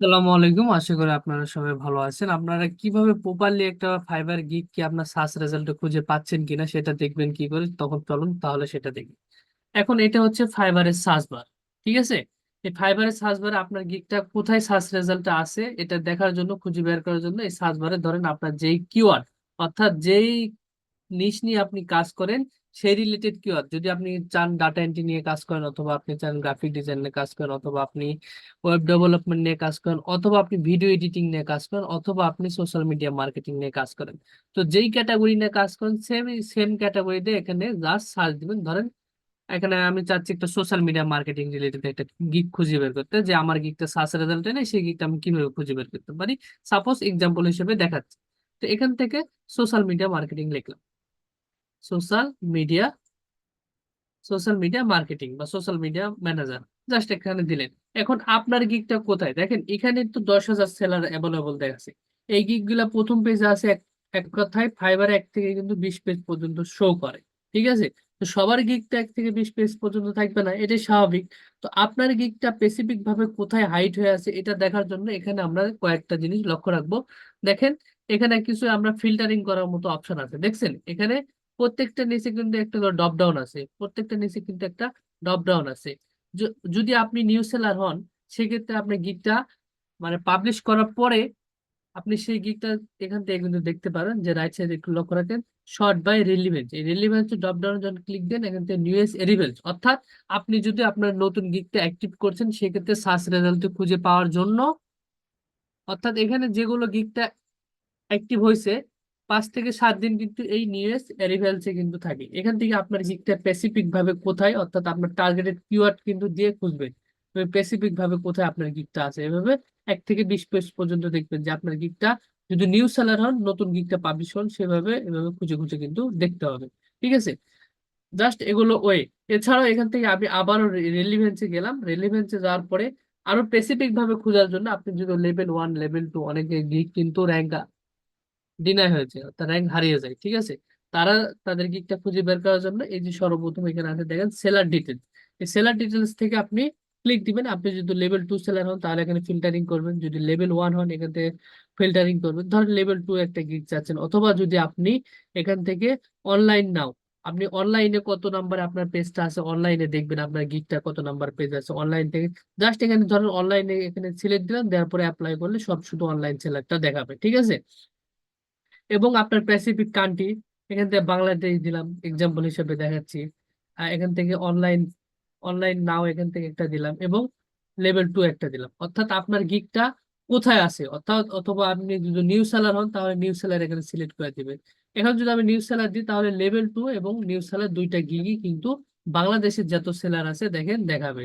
আসসালামু আলাইকুম। আশা করি আপনারা সবাই ভালো আছেন। আপনারা কীভাবে প্রপারলি একটা ফাইবার গিগ কি আপনার সার্চ রেজাল্টে খুঁজে পাচ্ছেন কিনা সেটা দেখবেন কি করে? তখন চলুন তাহলে সেটা দেখি। এখন এটা হচ্ছে ফাইবারের সার্চ বার, ঠিক আছে? এই ফাইবারের সার্চ বারে আপনার গিগটা কোথায় সার্চ রেজাল্টে আছে, এটা দেখার জন্য, খুঁজে বের করার জন্য এই সার্চ বারে ধরেন আপনার যেই কিওয়ার্ড অর্থাৎ যেই নিশ নিয়ে আপনি কাজ করেন, সেই রিলেটেড কিওয়ার্ড যদি আপনি চান ডাটা এন্ট্রি নিয়ে কাজ করেন, অথবা আপনি চান গ্রাফিক ডিজাইন নিয়ে কাজ করেন, অথবা আপনি ওয়েব ডেভেলপমেন্ট নিয়ে কাজ করেন, অথবা আপনি ভিডিও এডিটিং নিয়ে কাজ করেন, অথবা আপনি সোশ্যাল মিডিয়া মার্কেটিং নিয়ে কাজ করেন। তো যেই ক্যাটাগরি নিয়ে কাজ করেন সেম সেম ক্যাটাগরিতে এখানে জাস্ট সার্চ দিবেন। ধরেন, এখানে আমি চাচ্ছি একটা সোশ্যাল মিডিয়া মার্কেটিং রিলেটেড একটা গিগ খুঁজে বের করতে, যে আমার গিগটা সার্চ রেজাল্টে নেই, সেই গিগটা আমি কীভাবে খুঁজে বের করতে পারি? সাপোজ এক্সাম্পল হিসেবে দেখাচ্ছি। তো এখান থেকে সোশ্যাল মিডিয়া মার্কেটিং লিখলাম। Social media social media marketing বা সোশ্যাল মিডিয়া ম্যানেজার জাস্ট এখানে দিলেন। এখন আপনার গিকটা কোথায়? দেখেন, এখানে তো দশ হাজার সেলার অ্যাভেলেবল দেখাচ্ছে এই গিগগুলা প্রথম পেজে আছে এক এক কথায় ফাইবার এক থেকে কিন্তু বিশ পেজ পর্যন্ত শো করে, ঠিক আছে? তো সবার গিকটা এক থেকে বিশ পেজ পর্যন্ত থাকবে না, এটাই স্বাভাবিক। তো আপনার গিকটা স্পেসিফিক ভাবে কোথায় হাইট হয়ে আছে, এটা দেখার জন্য এখানে আমরা কয়েকটা জিনিস লক্ষ্য রাখব। দেখেন, এখানে কিছু আমরা ফিল্টারিং করার মতো অপশন আছে, দেখছেন? এখানে প্রত্যেকটা নিচে কিন্তু একটা ড্রপ ডাউন আছে, প্রত্যেকটা নিচে কিন্তু একটা ড্রপ ডাউন আছে। যদি আপনি নিউজ সেলার হন, সেক্ষেত্রে আপনি গিগটা মানে পাবলিশ করার পরে আপনি সেই গিগটা এখান থেকে কিন্তু দেখতে পারেন যে রাইট সাইডে একটু লক্ষ্য রাখেন শর্ট বাই রিলিভেন্স এই রিলিভেন্স ড্রপ ডাউন যখন ক্লিক দেন, এখান থেকে নিউএস এরিভেন্স অর্থাৎ আপনি যদি আপনার নতুন গিগটা অ্যাক্টিভ করছেন, সেক্ষেত্রে সার্চ রেজাল্ট খুঁজে পাওয়ার জন্য অর্থাৎ এখানে যেগুলো গিগটা অ্যাক্টিভ হয়েছে পাঁচ থেকে সাত দিন কিন্তু এই নিউএস অ্যারিভেলসে কিন্তু থাকে। এখান থেকে আপনার গিগটা স্পেসিফিক ভাবে কোথায়, অর্থাৎ আপনার টার্গেটেড কিওয়ার্ড কিন্তু দিয়ে খুঁজবেন স্পেসিফিক ভাবে কোথায় আপনার গিগটা আছে। এভাবে এক থেকে বিশ পেজ পর্যন্ত দেখবেন যে আপনার গিগটা যদি নিউ সেলার হন, নতুন গিগটা পাবলিশ হন, সেভাবে, এভাবে খুঁজে খুঁজে কিন্তু দেখতে হবে। ঠিক আছে? জাস্ট এগুলো ওয়ে। এছাড়াও এখান থেকে আমি আবারও রেলিভেন্সে গেলাম। রেলিভেন্সে যাওয়ার পরে আরও স্পেসিফিক ভাবে খোঁজার জন্য আপনি যদি লেভেল ওয়ান লেভেল টু অনেকে গিগ কিন্তু র্যাঙ্ক ডিনাই হয়েছে তার র্যাঙ্ক হারিয়ে যায়, ঠিক আছে? তারা তাদের গিকটা খুঁজে বের করার জন্য এই যে সর্বপ্রথম এখানে আছে, দেখেন সেলার ডিটেলস এই সেলার ডিটেলস থেকে আপনি ক্লিক দিবেন, আপনি যদি লেভেল টু সেলার হন, তাহলে এখানে ফিল্টারিং করবেন, যদি লেভেল ওয়ান হন, এখান থেকে ফিল্টারিং করবেন। ধরেন লেভেল টু একটা গিগ চাচ্ছেন, অথবা যদি আপনি এখান থেকে অনলাইন নাও, আপনি অনলাইনে কত নাম্বারে আপনার পেজটা আছে অনলাইনে দেখবেন আপনার গিগটা কত নাম্বার পেজ আছে অনলাইন থেকে জাস্ট এখানে ধরেন অনলাইনে এখানে সিলেক্ট দিলাম, দেওয়ার পরে অ্যাপ্লাই করলে সব শুধু অনলাইন সেলারটা দেখাবে, ঠিক আছে? এবং আপনার প্যাসিফিক কান্ট্রি এখান থেকে বাংলাদেশ দিলাম এক্সাম্পল হিসেবে দেখাচ্ছি। এখান থেকে অনলাইন অনলাইন নাও এখান থেকে একটা দিলাম এবং লেভেল টু একটা দিলাম। অর্থাৎ আপনার গিকটা কোথায় আছে? অর্থাৎ অথবা আপনি যদি নিউ সেলার হন, তাহলে নিউ সেলার এখানে সিলেক্ট করে দিবেন। এখন যদি আমি নিউ সেলার দিই, তাহলে লেভেল টু এবং নিউ সেলার দুইটা গিগই কিন্তু বাংলাদেশের যত সেলার আছে, দেখেন, দেখাবে।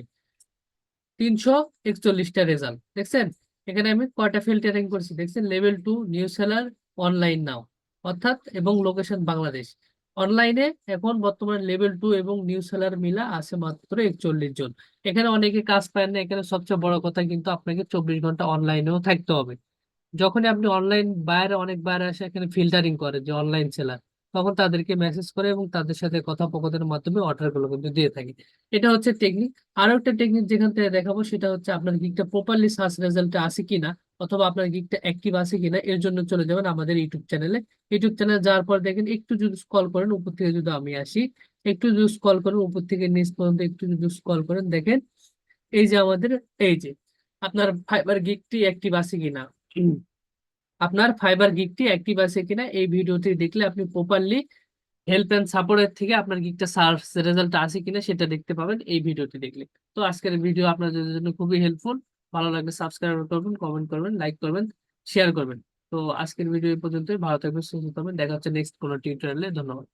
তিনশো একচল্লিশটা রেজাল্ট দেখছেন? এখানে আমি কয়টা ফিল্টারিং করছি, দেখছেন? Level two new seller online now অর্থাৎ এবং লোকেশন বাংলাদেশ অনলাইনে এখন বর্তমানে লেভেল টু এবং নিউ সেলার মিলা আছে মাত্র একচল্লিশ জন। এখানে অনেকে কাজ পায় না, এখানে সবচেয়ে বড় কথা কিন্তু আপনাকে চব্বিশ ঘণ্টা অনলাইনেও থাকতে হবে। যখনই আপনি অনলাইন বাইরে অনেক বাইরে আসে, এখানে ফিল্টারিং করে যে অনলাইন সেলার তখন তাদেরকে মেসেজ করে এবং তাদের সাথে কথোপকথনের মাধ্যমে অর্ডারগুলো কিন্তু দিয়ে থাকি। এটা হচ্ছে টেকনিক আরও একটা টেকনিক যেখান থেকে দেখাবো, সেটা হচ্ছে আপনার গিকটা প্রপারলি সার্চ রেজাল্টে আসে কিনা অথবা আপনার গিকটা অ্যাক্টিভ আছে কিনা এর জন্য চলে যাবেন আমাদের ইউটিউব চ্যানেলে ইউটিউব চ্যানেলে যাওয়ার পর দেখেন একটু যদি স্ক্রল করেন উপর থেকে যদি আমি আসি একটু যদি স্ক্রল করেন উপর থেকে নিচ পর্যন্ত একটু যদি স্ক্রল করেন দেখেন এই যে আমাদের এই যে আপনার ফাইবার গিকটি অ্যাক্টিভ আছে কিনা। আপনার ফাইবার গিগটি অ্যাক্টিভ আছে কিনা এই ভিডিওটি দেখলে আপনি প্রপারলি হেল্প অ্যান্ড সাপোর্টের থেকে আপনার গিগটা সার্চ রেজাল্ট আছে কিনা সেটা দেখতে পাবেন এই ভিডিওটি দেখলে। তো আজকের ভিডিও আপনাদের জন্য খুবই হেল্পফুল ভালো লাগলে সাবস্ক্রাইব করবেন কমেন্ট করবেন লাইক করবেন শেয়ার করবেন। তো আজকের ভিডিও পর্যন্তই। ভালো থাকবেন, সুস্থ থাকবেন। দেখা হচ্ছে নেক্সট কোনো টিউটোরিয়ালে ধন্যবাদ।